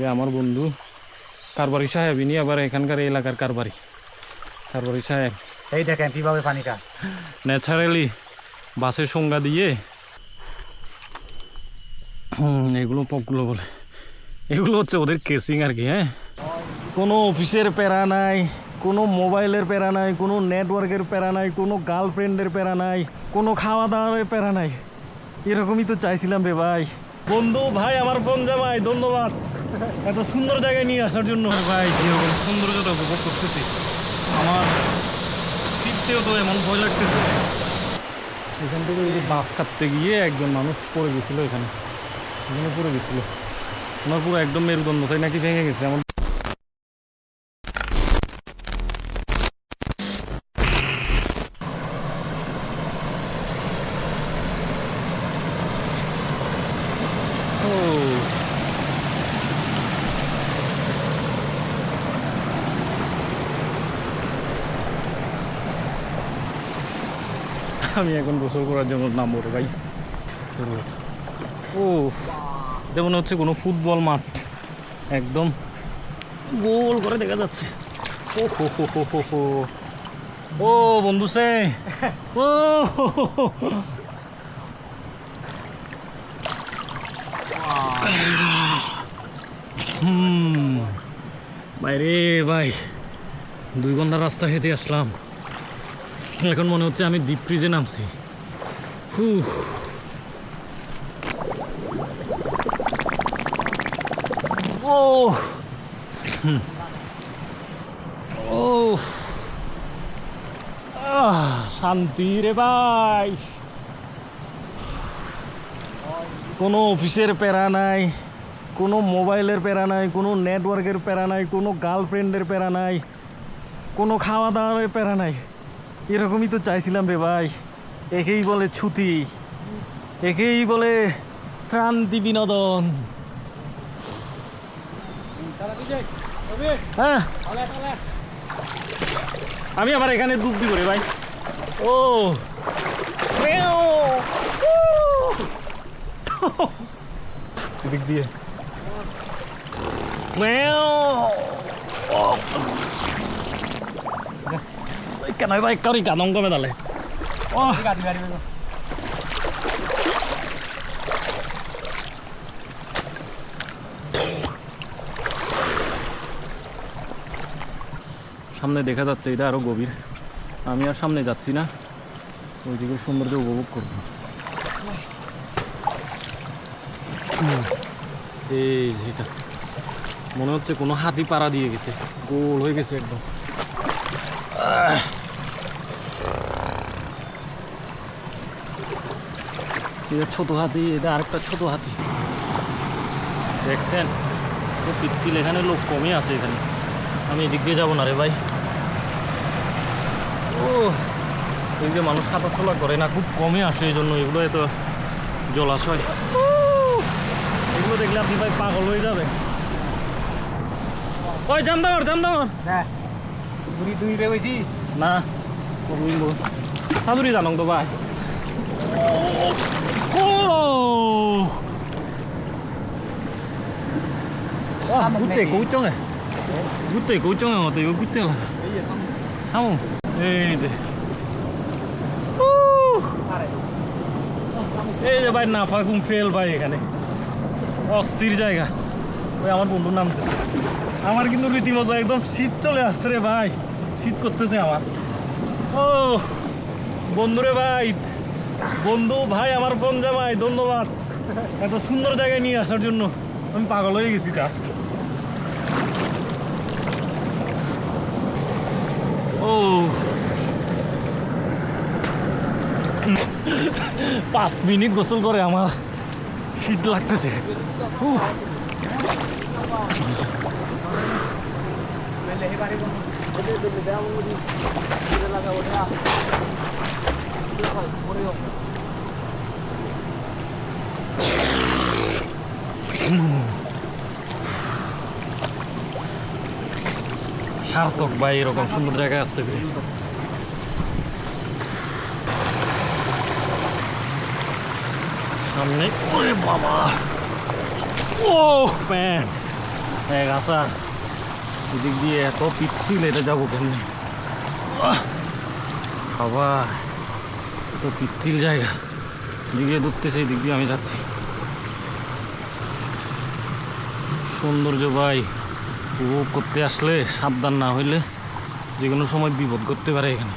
যে আমার বন্ধু। কারবারি সাহেব ইনি আবার এখানকার এলাকার কারবারি। কারবারি সাহেব। এই দেখেন কীভাবে পানি খায়। ন্যাচারালি বাসের সংজ্ঞা দিয়ে। এগুলো পকগুলো বলে। এগুলো হচ্ছে ওদের কেসিং আর কি হ্যাঁ? কোনো অফিসের প্যারা নাই কোনো মোবাইলের প্যারা নাই কোনো নেটওয়ার্কের প্যারা নাই কোনো গার্লফ্রেন্ডের প্যারা নাই কোনো খাওয়া দাওয়ার প্যারা নাই। এরকমই তো চাইছিলাম রে ভাই। বন্ধু ভাই আমার বোন জামাই ধন্যবাদ। এত সুন্দর জায়গায় নিয়ে আসার জন্য। ভাই যেরকম সৌন্দর্যটা উপভোগ করতেছি। আমার ফিরতেও তো এমন ভয় লাগতেছে। এখান থেকে ওই বাস কাটতে গিয়ে একজন মানুষ পড়ে গেছিল এখানে। এখানে পড়ে গেছিল। ওনার পুরো একদম মেরুদণ্ড, তাই নাকি ভেঙে গেছে? এমন ও আমি এখন গোসল করার জন্য নামবো রে ভাই। ও যেমন হচ্ছে কোনো ফুটবল মাঠ, একদম। গোল করে দেখা যাচ্ছে। ও, হো হো হো হো হো। ও, বন্ধু সে। ও। হুম। ভাই রে ভাই, দুই ঘণ্টা রাস্তা হেঁটে আসলাম। এখন মনে হচ্ছে আমি ডিপ ফ্রিজে নামছি। হু ও ও শান্তি রে ভাই। কোনো অফিসের প্যারা নাই, কোনো মোবাইলের প্যারা নাই, কোনো নেটওয়ার্কের প্যারা নাই, কোনো গার্লফ্রেন্ডের প্যারা নাই, কোনো খাওয়া দাওয়ার প্যারা নাই। এরকমই তো চাইছিলাম রে ভাই একেই বলে ছুটি একেই বলে শ্রান্তি বিনোদন হ্যাঁ আমি আবার এখানে ডুব দিব রে ভাই ও। উহ। দিয়ে। কেন? কারি কানং কমে তালে ও। সামনে দেখা যাচ্ছে, এটা আরও গভীর। আমি আর সামনে যাচ্ছি না। ওইদিকে সৌন্দর্য উপভোগ করব। এই যে এটা। মনে হচ্ছে কোনো হাতি পাড়া দিয়ে গেছে। গোল হয়ে গেছে একদম। এটা ছোট হাতি এটা আরেকটা ছোট হাতি। দেখছেন? তো পিচ্ছিল এখানে লোক কমই আছে এখানে। আমি এদিক দিয়ে যাব না রে ভাই। ও এই যে মানুষ খাতা চলা করে না খুব কমই আসে এই জন্য এগুলো এত জলাশয়। এগুলো দেখলে আপনি ভাই পাগল হয়ে যাবে ওই জাম দামর জাম দামর হ্যাঁ দুই দুই রে হইছি না জানং তো ভাই। ও 와, 그때 고정해. 그때 고정해. 어때? 이거 그때 라 사모. এই যে এই যে ভাই নাফা ঘুম ফেল ভাই এখানে অস্থির জায়গা ওই আমার বন্ধুর নাম তো। আমার কিন্তু রীতিমতো একদম শীত চলে আসছে রে ভাই শীত করতেছে আমার ও বন্ধুরে ভাই বন্ধু, ভাই, আমার বোন জামাই, ধন্যবাদ। এত সুন্দর জায়গায় নিয়ে আসার জন্য আমি পাগল হয়ে গেছি জাস্ট ও। পাঁচ মিনিট গোসল করে আমার শীত লাগতেছে। সার্থক ভাই এরকম সুন্দর জায়গায় আসতে পেরে। সামনে। ওরে বাবা! ও ম্যান এক আসা এদিক দিয়ে এত পিচ্ছিল, এটা যাব কেমনি? খাবার এত পিচ্ছিল জায়গা। এদিক দিয়ে ধরতেছে দিক দিয়ে আমি যাচ্ছি। সৌন্দর্য ভাই, উপভোগ করতে আসলে সাবধান না হইলে যে কোনো সময় বিপদ করতে পারে এখানে।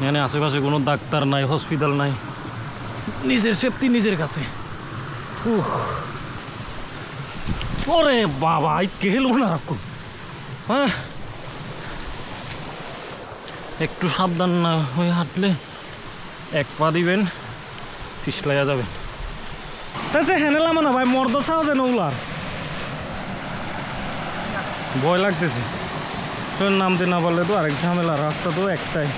এখানে আশেপাশে কোনো ডাক্তার নাই, হসপিটাল নাই। নিজের সেফটি নিজের কাছে। ওরে বাবা এই কেহেল না হ্যাঁ? একটু সাবধান না হয়ে হাঁটলে এক পা দিবেন পিছলাইয়া যাবে তা সে হেনেলাম না ভাই মর্দ চাও যেন উলার ভয় লাগতেছে। তো নামতে না পারলে তো আরেক ঝামেলা রাস্তা তো একটাই।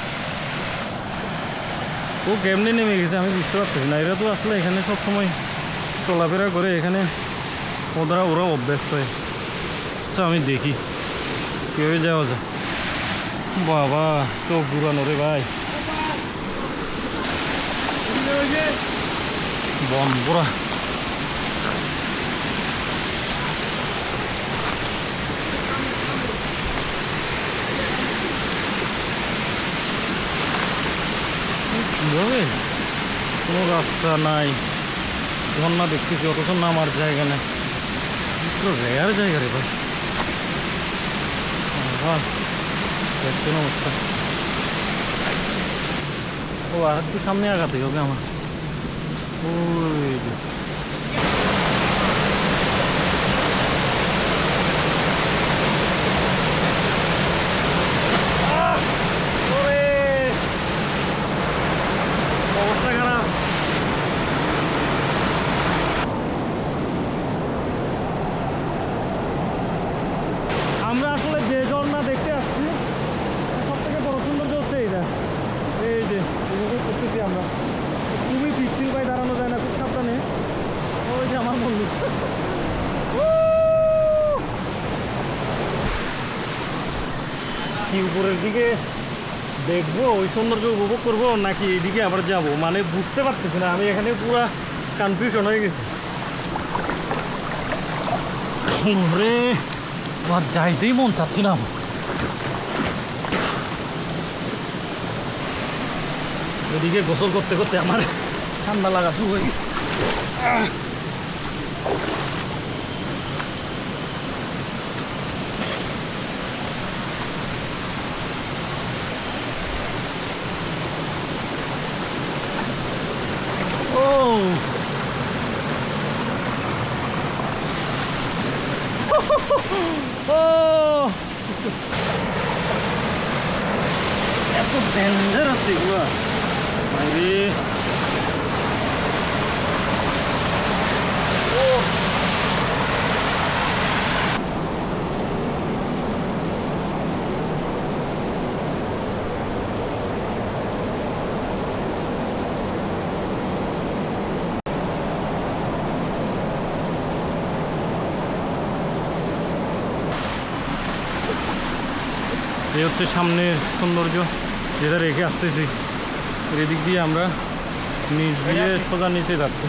ও কেমনি নেমে গেছে আমি বুঝতে পারতেছি না এরা তো আসলে এখানে সবসময় চলাফেরা করে এখানে ওরা ওরা অভ্যস্ত হয়। আচ্ছা আমি দেখি। কীভাবে যাওয়া যায়? বাবা চোখ ঘুরানো রে ভাই। বন পুরা কীভাবে কোনো রাস্তা নাই ঝর্ণা দেখতেছি অথচ নামার জায়গা নেই পুরো রেয়ার জায়গা রে ভাই বাবা, দেখছেন অবস্থা ও আর একটু সামনে আগাতে হবে আমার ওই যে। আহ! ওরে! অবস্থা খারাপ আমরা আসলে যে ঝর্ণা দেখতে আসছি সব থেকে বড় সৌন্দর্য হচ্ছে এইটা এই যে এইভাবে করতেছি আমরা খুবই পিচ্ছিল ভাই দাঁড়ানো যায় না খুব সাবধানে ওই যে আমার বন্ধু কি উপরের দিকে দেখব, ওই সৌন্দর্য উপভোগ করব নাকি এদিকে আবার যাব? মানে বুঝতে পারতেছি না, আমি এখানে পুরা কনফিউশন হয়ে গেছি। ওরে আর যাইতেই মন চাচ্ছি না। এদিকে গোসল করতে করতে আমার ঠান্ডা লাগা শুরু হয়ে গেছে আহ! ও ও এত ডেঞ্জার আছে এগুলো বাইরে এই হচ্ছে সামনের সৌন্দর্য যেটা রেখে আসতেছি এর এদিক দিয়ে আমরা নিচ দিয়ে সোজা নিচে যাচ্ছি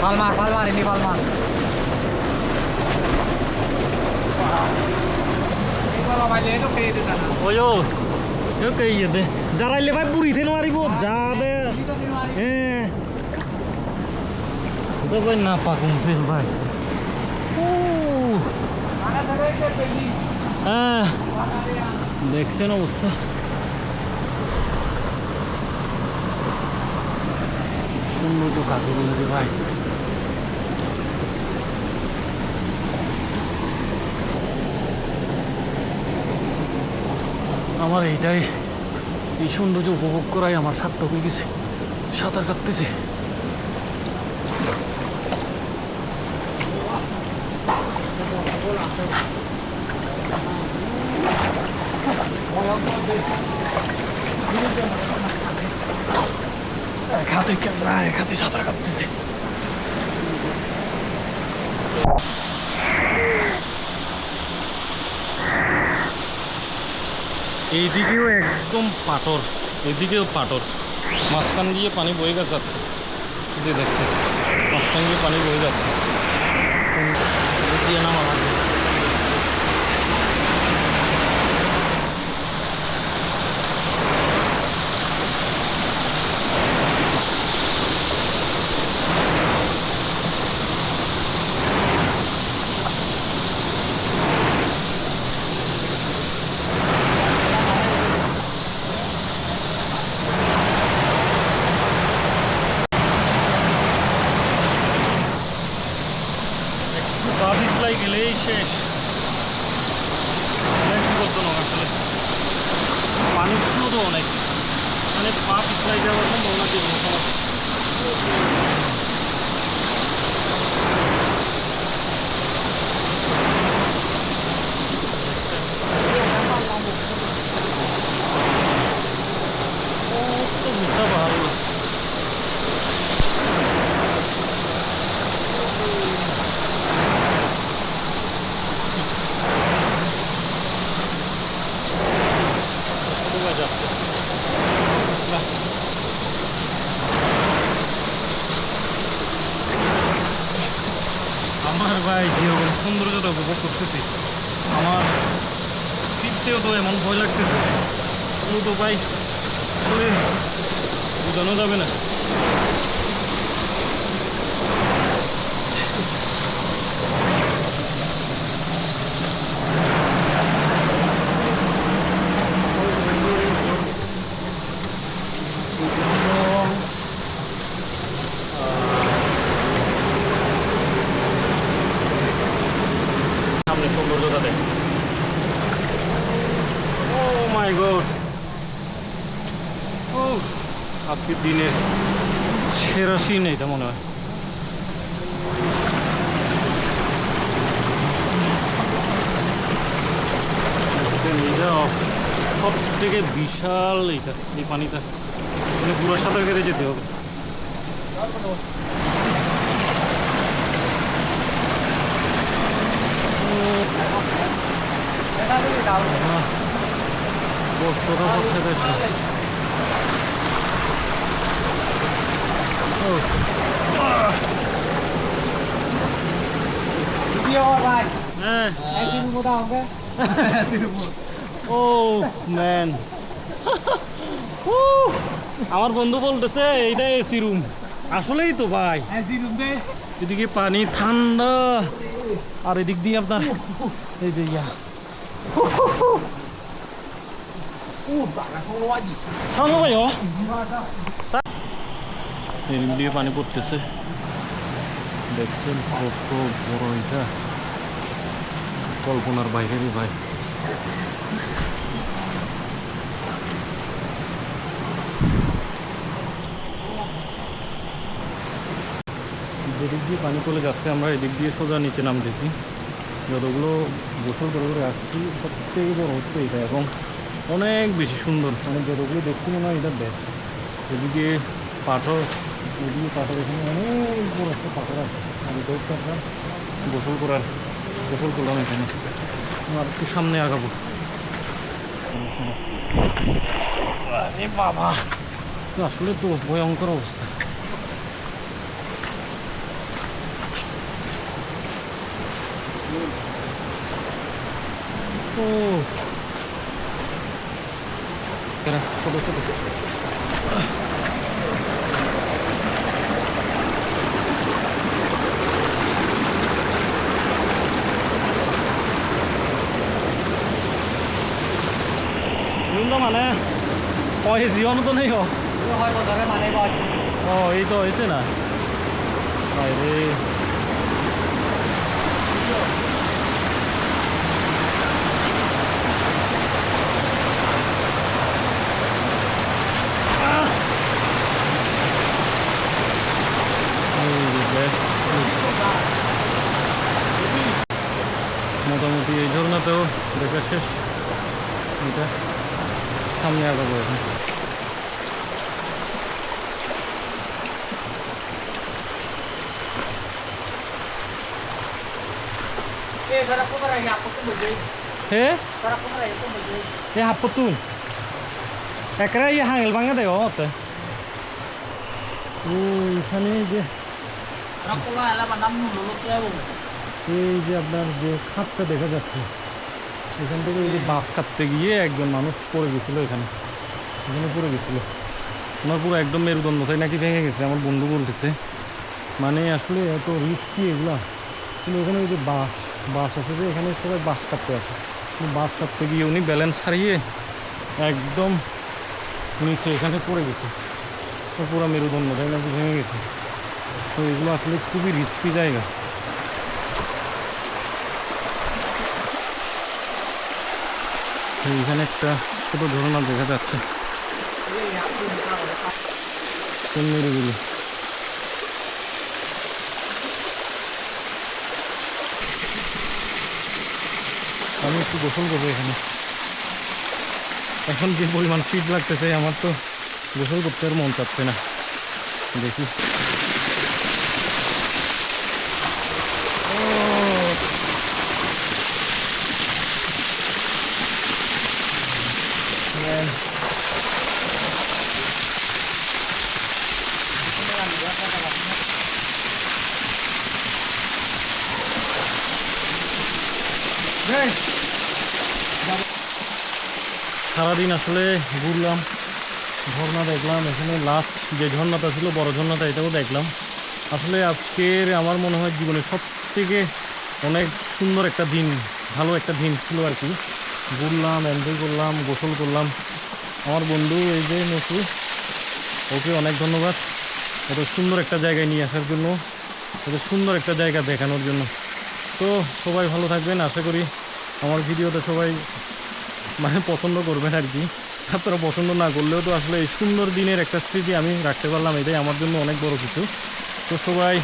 Palmar, palmar, ini palmar. Ini kalau aja itu kayak di sana. ওই ও কেউ কে ইয়েতে যারাইলে ভাই বুড়িতে মারিব যাবে Itu di luar. হ্যাঁ তো ভাই না পাকুন ফেল ভাই ও Mana ada itu pergi. হ্যাঁ Mana ada yang দেখছেন অবস্থা সৌন্দর্য কাকে বলে ভাই আমার এইটাই এই সৌন্দর্য উপভোগ করাই আমার সার্থক হয়ে গেছে সাঁতার কাটতেছে হাতে ক্যামেরা সাঁতার কাটতেছে এইদিকেও একদম পাটর এদিকেও পাটর মাঝখান দিয়ে পানি বয়ে গা- যাচ্ছে। যে দেখছে মাঝখান দিয়ে পানি বয়ে যাচ্ছে। দিয়ে নামা লাগবে একটু পা পিছলাই গেলেই শেষ অনেক বিপজ্জনক আসলে পানি ছিল তো অনেক মানে পা পিছলাই যাওয়ার সম্ভাবনা যে কোনো সময় তো মিঠা ভালো ডুবে যাচ্ছে বাহ। আমার ভাই যেরকম সৌন্দর্যটা উপভোগ করতেছি। আমার ফিরতেও তো এমন ভয় লাগতেছে। কোনো তো ভাই বোঝানো যাবে না সামনে সৌন্দর্যটা দেখ ও মাই গড ও আজকের দিনের সেরা সিন এটা মনে হয়। সব থেকে বিশাল এটা এই পানিটা। মানে পুরো সাঁতার কেটে যেতে হবে। কতটা পথে Oh, আমার বন্ধু বলতেছে এইটা এসি রুম আসলেই তো ভাই। এদিকে পানি ঠান্ডা। আর এদিক দিয়ে আপনার এই যে ইয়া। ও। বাবা 마다 এদিক দিয়ে পানি পড়তেছে। দেখছেন কত বড় এটা। কল্পনার বাইরেরই ভাই। যেদিক দিয়ে পানি চলে যাচ্ছে, আমরা এদিক দিয়ে সোজা নিচে নাম নামতেছি। যতগুলো গোসল করে করে আসছি, সব থেকে বড় হচ্ছে এটা। এবং অনেক বেশি সুন্দর। মানে যতগুলো দেখছি মনে হয় এটা দেখ এদিকে পাথর এদিকে পাথর এখানে অনেক বড় একটা পাথর আছে। আমি একটা আপনার গোসল করার গোসল করলাম এখানে আর একটু সামনে আগাবো। আরে বাবা। আসলে তো ভয়ঙ্কর অবস্থা। ও। ছোট ছোট। え言わんとねえよおいいといてなはいで মোটামুটি এই তো দেখা শেষ। এটা সামনে আগাবো এখন। এখানে এই যে Sarap ko nga. Alam, anam mo. Lulot niya mo. এই যে আপনার যে খাতটা দেখা যাচ্ছে এখান থেকে এই যে বাস কাটতে গিয়ে একজন মানুষ পড়ে গেছিল এখানে এখানে পড়ে গেছিল ওনার পুরো একদম মেরুদণ্ডটাই নাকি ভেঙে গেছে আমার বন্ধু বলতেছে মানে আসলে এত রিস্কি এগুলা কিন্তু ওখানে ওই যে বাস বাস আছে যে এখানে সবাই বাস কাটতে আছে বাস কাটতে গিয়ে উনি ব্যালেন্স হারিয়ে একদম নিচে এখানে পড়ে গেছে। পুরো মেরুদণ্ডটাই নাকি ভেঙে গেছে। তো এগুলো আসলে খুবই রিস্কি জায়গা। এইখানে একটা ছোট ঝর্ণা দেখা যাচ্ছে। আমি একটু গোসল করব এখানে। এখন যে পরিমাণ শীত লাগতেছে, আমার তো গোসল করতে আর মন চাচ্ছে না। দেখি। সারাদিন আসলে ঘুরলাম, ঝর্ণা দেখলাম, এখানে লাস্ট যে ঝর্ণাটা ছিল, বড় ঝর্ণাটা, এটাও দেখলাম। আসলে আজকের আমার মনে হয় জীবনের সব থেকে অনেক সুন্দর একটা দিন, ভালো একটা দিন ছিল আর কি। ঘুরলাম এনজয় করলাম, গোসল করলাম। আমার বন্ধু এই যে নকু ওকে অনেক ধন্যবাদ। এত সুন্দর একটা জায়গায় নিয়ে আসার জন্য, এত সুন্দর একটা জায়গা দেখানোর জন্য। তো সবাই ভালো থাকবেন, আশা করি আমার ভিডিওটা সবাই মানে পছন্দ করবেন আর কি। আপনারা পছন্দ না করলেও তো আসলে এই সুন্দর দিনের একটা স্মৃতি আমি রাখতে পারলাম, এটাই আমার জন্য অনেক বড় কিছু। তো সবাই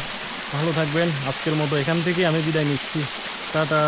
ভালো থাকবেন, আজকের মতো এখান থেকে আমি বিদায় নিচ্ছি। টাটা।